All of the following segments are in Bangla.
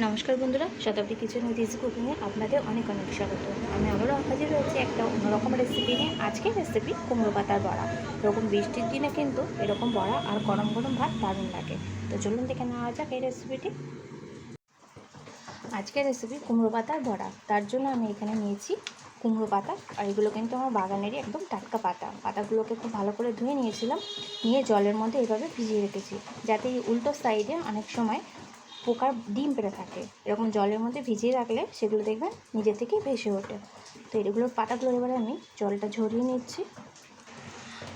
নমস্কার বন্ধুরা, শতাব্দী কিচেন উইথ ইজি কুকিংয়ে আপনাদের অনেক অনেক স্বাগত। আমি আবারও হাজির রয়েছে একটা অন্যরকম রেসিপি নিয়ে। আজকের রেসিপি কুমড়ো পাতার বড়া। এরকম বৃষ্টির দিনে কিন্তু এরকম বড়া আর গরম গরম ভাত দারুণ লাগে। তো চলুন দেখে নেওয়া যাক এই রেসিপিটি আজকের রেসিপি কুমড়ো পাতার বড়া। তার জন্য আমি এখানে নিয়েছি কুমড়ো পাতা। আর এগুলো কিন্তু আমার বাগানেরই একদম টাটকা পাতা। পাতাগুলোকে খুব ভালো করে ধুয়ে নিয়েছিলাম। নিয়ে জলের মধ্যে এভাবে ভিজিয়ে রেখেছি। যাতে এই উল্টো সাইডে অনেক সময় পোকার ডিম পেড়ে থাকে। এরকম জলের মধ্যে ভিজিয়ে রাখলে সেগুলো দেখবেন নিজে থেকেই ভেসে ওঠে। তো এগুলোর পাতাগুলো এবারে আমি জলটা ঝরিয়ে নিচ্ছি।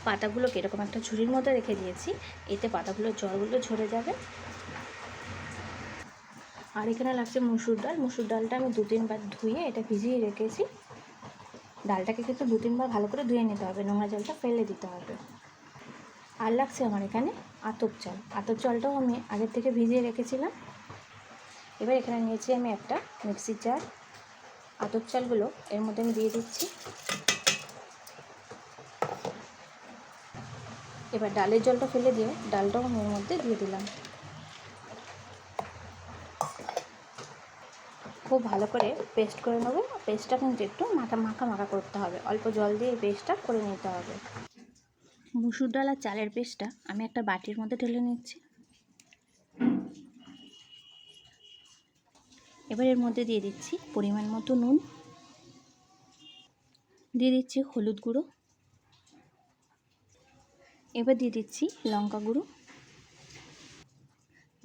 পাতাগুলোকে এরকম একটা ঝুড়ির মধ্যে রেখে দিয়েছি। এতে পাতাগুলোর জলগুলো ঝরে যাবে। আর এখানে লাগছে মুসুর ডাল। মুসুর ডালটা আমি দু তিনবার ধুয়ে এটা ভিজিয়ে রেখেছি। ডালটাকে কিন্তু দু তিনবার ভালো করে ধুয়ে নিতে হবে। নোংরা জলটা ফেলে দিতে হবে। আর লাগছে আমার এখানে আতপ চাল। আতপ চালটাও আমি আগের থেকে ভিজিয়ে রেখেছিলাম। এবার এখানে নিয়েছি আমি একটা মিক্সির জার। আতপ চালগুলো এর মধ্যে আমি দিয়ে দিচ্ছি। এবার ডালের জলটা ফেলে দিয়ে ডালটাও আমি এর মধ্যে দিয়ে দিলাম। খুব ভালো করে পেস্ট করে নেব। পেস্টটা কিন্তু একটু মাখা মাখা মাখা করতে হবে। অল্প জল দিয়ে পেস্টটা করে নিতে হবে। মুসুর ডাল আর চালের পেস্টটা আমি একটা বাটির মধ্যে ঢেলে নিচ্ছি। এবার এর মধ্যে দিয়ে দিচ্ছি পরিমাণ মতো নুন। দিয়ে দিচ্ছি হলুদ গুঁড়ো। এবার দিয়ে দিচ্ছি লঙ্কা গুঁড়ো।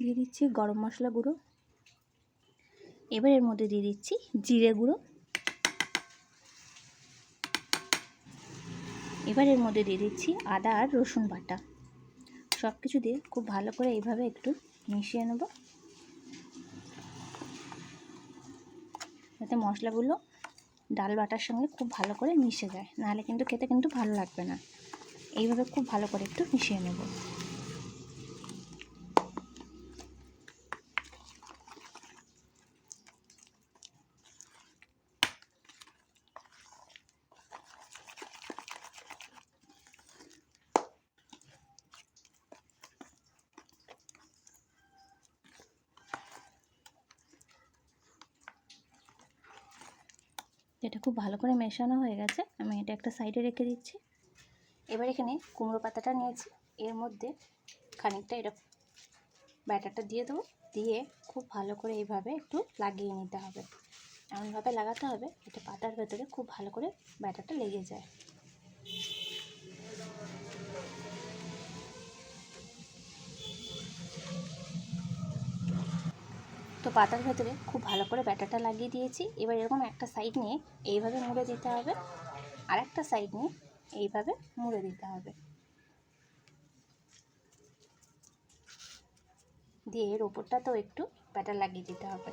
দিয়ে দিচ্ছি গরম মশলা গুঁড়ো। এবার এর মধ্যে দিয়ে দিচ্ছি জিরে গুঁড়ো। এবার এর মধ্যে দিয়ে দিচ্ছি আদা আর রসুন বাটা। সব কিছু দিয়ে খুব ভালো করে এইভাবে একটু মিশিয়ে নেব। যাতে মশলাগুলো ডাল বাটার সঙ্গে খুব ভালো করে মিশে যায়। নাহলে কিন্তু খেতে কিন্তু ভালো লাগবে না। এইভাবে খুব ভালো করে একটু মিশিয়ে নেব। এটা খুব ভালো করে মেশানো হয়ে গেছে। আমি এটা একটা সাইডে রেখে দিচ্ছি। এবার এখানে কুমড়ো পাতাটা নিয়েছি। এর মধ্যে খানিকটা এটা ব্যাটারটা দিয়ে দেবো। দিয়ে খুব ভালো করে এইভাবে একটু লাগিয়ে নিতে হবে। এমনভাবে লাগাতে হবে এটা পাতার ভেতরে খুব ভালো করে ব্যাটারটা লেগে যায়। তো পাতার ভেতরে খুব ভালো করে ব্যাটারটা লাগিয়ে দিয়েছি। এবার এরকম একটা সাইড নিয়ে এইভাবে মুড়ে দিতে হবে। আর একটা সাইড নিয়ে এইভাবে মুড়ে দিতে হবে। দিয়ে এর ওপরটাতেও একটু ব্যাটার লাগিয়ে দিতে হবে।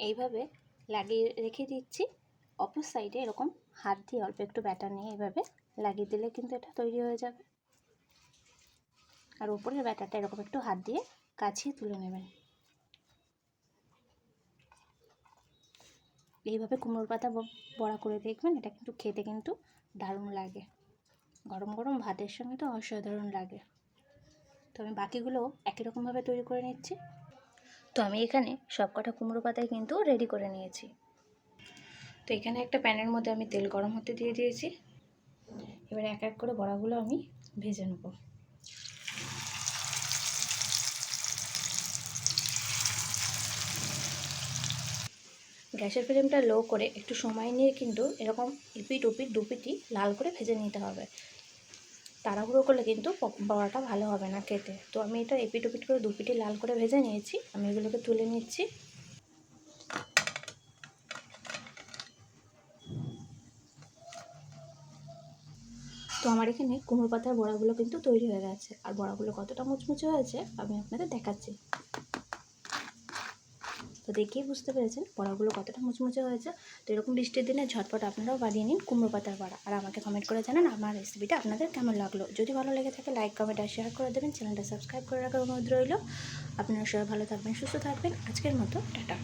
এইভাবে লাগিয়ে রেখে দিচ্ছি। অপর সাইডে এরকম হাত দিয়ে অল্প একটু ব্যাটার নিয়ে এভাবে লাগিয়ে দিলে কিন্তু এটা তৈরি হয়ে যাবে। আর উপরের ব্যাটারটা এরকম একটু হাত দিয়ে কাছিয়ে তুলে নেবেন। এইভাবে কুমড়োর পাতা বড়া করে দেখবেন, এটা কিন্তু খেতে কিন্তু দারুণ লাগে। গরম গরম ভাতের সঙ্গে তো অসাধারণ লাগে। তো আমি বাকিগুলো একই রকমভাবে তৈরি করে নিচ্ছি। তো আমি এখানে সব কটা কুমড়ো পাতায় কিন্তু রেডি করে নিয়েছি। তো এখানে একটা প্যানের মধ্যে আমি তেল গরম হতে দিয়ে দিয়েছি। এবার এক এক করে বড়াগুলো আমি ভেজে নেব। গ্যাসের ফ্লেমটা লো করে একটু সময় নিয়ে কিন্তু এরকম ইপিট উপিট দুপিটি লাল করে ভেজে নিতে হবে। তাড়াহুড়ো করলে কিন্তু বড়াটা ভালো হবে না খেতে। তো আমি এটা এপিট উপিট করে দুপিটি লাল করে ভেজে নিয়েছি। আমি এগুলোকে তুলে নিচ্ছি। তো আমার এখানে কুমড়ো পাতার বড়াগুলো কিন্তু তৈরি হয়ে গেছে। আর বড়াগুলো কতটা মুচমুচে হয়েছে, আমি আপনাদের দেখাচ্ছি। তো দেখেই বুঝতে পেরেছেন বড়াগুলো কতটা মুচমুচে হয়েছে। তো এরকম বৃষ্টির দিনে ঝটপট আপনারাও বানিয়ে নিন কুমড়ো পাতার বড়া। আর আমাকে কমেন্ট করে জানান আমার রেসিপিটা আপনাদের কেমন লাগল। যদি ভালো লেগে থাকে লাইক কমেন্ট আর শেয়ার করে দেবেন। চ্যানেলটা সাবস্ক্রাইব করে রাখার অনুরোধ রইল। আপনারা সবাই ভালো থাকবেন, সুস্থ থাকবেন। আজকের মতো, টাটা।